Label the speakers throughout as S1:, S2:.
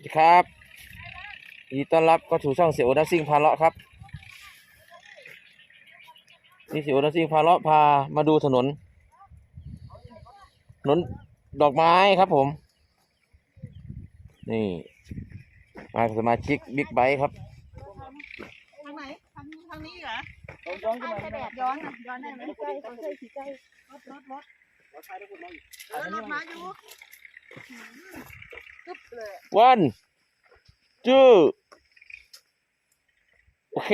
S1: สวัสดีครับยินดีต้อนรับก็ถูกช่องเสียโอดัซซิ่งพาเลาะครับ นี่เสียโอดัซซิ่งพาเลาะพามาดูถนน ถนนดอกไม้ครับผม นี่ มากับสมาชิกบิ๊กไบค์ครับ
S2: ทางไหนทางทางนี้เหรอ
S3: ย้อนขึ้นมา
S2: แดดย้อนอะย้อนได้ไหมใกล้ใกล้ใกล้รถรถรถเออรถมาอยู่กึบเลย
S1: one two โอเค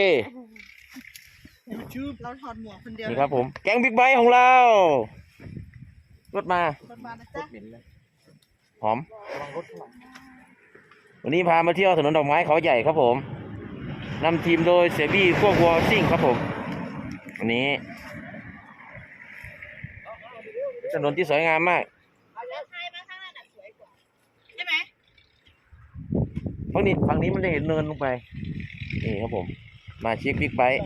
S2: เราถอดหมวกคนเดียว
S1: นี่ครับผม แก๊งบิ๊กไบค์ของเรา รถมา
S2: รถมานะจ๊ะ
S1: หอมวันนี้พามาเที่ยวถนนดอกไม้เขาใหญ่ครับผมนำทีมโดยเสียบี้พวกวอลซิ่งครับผมวันนี้เป็นถนนที่สวยงามมาก
S2: แล้วใช่มาข้างหน้าน่ะสวยกว่าใช่ไหม
S1: ฝั่งนี้ฝั่งนี้มันจะเห็นเนินลงไปนี่ครับผม มาชิคบิ๊กไบค์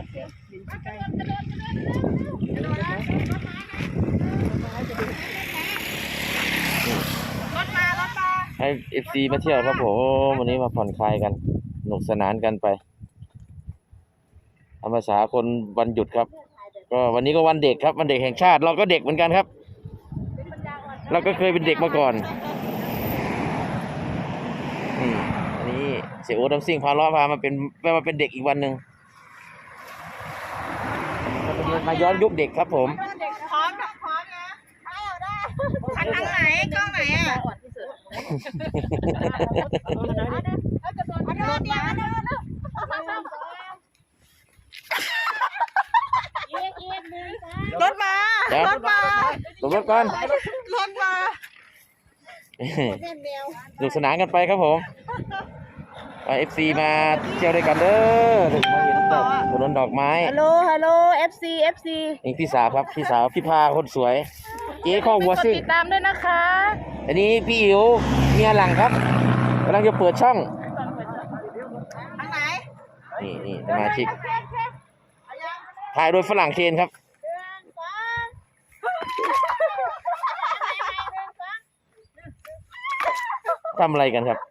S2: รถมารถมา
S1: ให้เอฟซีมาเที่ยวครับผมวันนี้มาผ่อนคลายกันสนุกสนานกันไปธรรมษาคนวันหยุดครับ ก็วันนี้ก็วันเด็กครับวันเด็กแห่งชาติ เราก็เด็กเหมือนกันครับ เราก็เคยเป็นเด็กมาก่อนอันนี้ เสียโอ๊ตน้ำซิ่งพาล้อพามาเป็นมาเป็นเด็กอีกวันหนึ่งมาย้อนยุคเด็กครับผม
S2: เด็กพร้อมพร้อมนะเอาได้คันทางไหนกล้องไหนอะเอาเดินเดียวเดินรถมา
S1: เดี๋ยว
S2: รถมา
S1: หลบรถก่อน
S2: รถมา
S1: สนุกสนานกันไปครับผม เอฟซีมาเที่ยวด้วยกันเด้อมาเห็นแบบถนนดอกไม้
S2: ฮัลโหล ฮัลโหล FC FC
S1: นี่พี่สาวครับพี่สาวพี่พาคนสวย เจ๊ข้อวัวซิ่ง
S2: ติดตามด้วยนะคะ
S1: อันนี้พี่อิ๋วเมียหลังครับกำลังจะเปิดช่อง
S2: ทางไหน
S1: นี่นี่สมาชิกถ่ายโดยฝรั่งเคนครับ ทำอะไรกันครับ
S2: โดนไม่ไ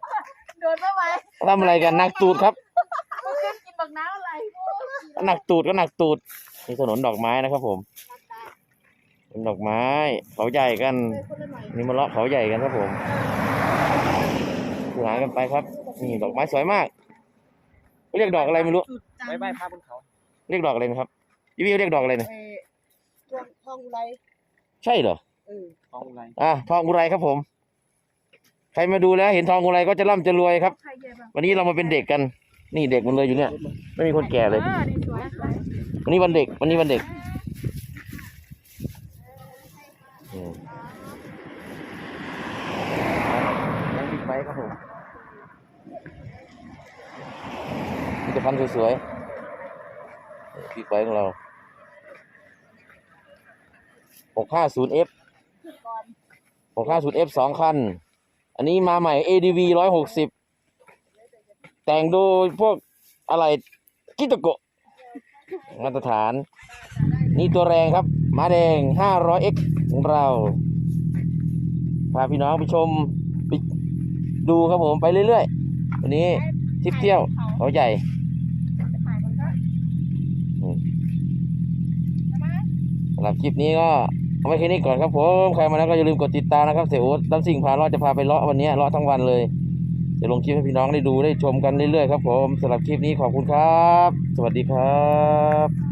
S2: หว
S1: ทำอะไรกันหนักตูดครับ
S2: มันขึ้นกินบักน้ำอะไร
S1: หนักตูดก็หนักตูดนี่ถนนดอกไม้นะครับผมถนนดอกไม้ เขาใหญ่กัน นี่มาเลาะเขาใหญ่กันครับผมหากันไปครับ นี่ดอกไม้สวยมาก เรียกดอกอะไรไม่รู้
S3: ใบใบพาบนเขา
S1: เรียกดอกอะไรนะครับพี่วิวเรียกดอกอะไรนะ
S2: เออทองทองอุไร
S1: ใช่เหรอ
S2: เออ
S3: ทองไร
S1: อะทองอุไรครับผม ใครมาดูแล้ว เห็นทองอุไรก็จะร่ำจะรวยครับ
S2: ใครเย็บอะ
S1: วันนี้เรามาเป็นเด็กกัน นี่เด็กมันเลยอยู่เนี่ย ไม่มีคนแก่เลย
S2: เออนี่สวยสวย
S1: วันนี้วันเด็ก วันนี้วันเด็กอืมยังบิ๊กไบค์ครับผมมีแต่พันธุ์สวยๆบิ๊กไบค์ของเรา 650F 650F สองคัน อันนี้มาใหม่ ADV 160แต่งโดยพวกอะไรกิโตโกะมาตรฐาน นี่ตัวแรงครับมาแดง 500x ของเรา พาพี่น้องไปชม ไปดูครับผมไปเรื่อยๆ วันนี้ทริปเที่ยวเขาใหญ่สำหรับคลิปนี้ก็ เอาไว้แค่นี้ก่อนครับผมใครมาแล้วก็อย่าลืมกดติดตามนะครับเสียโอ๊ตน้ำสิ่งพาเลาะจะพาไปเลาะวันนี้เลาะทั้งวันเลยจะลงคลิปให้พี่น้องได้ดูได้ชมกันเรื่อยๆครับผมสำหรับคลิปนี้ขอบคุณครับ สวัสดีครับ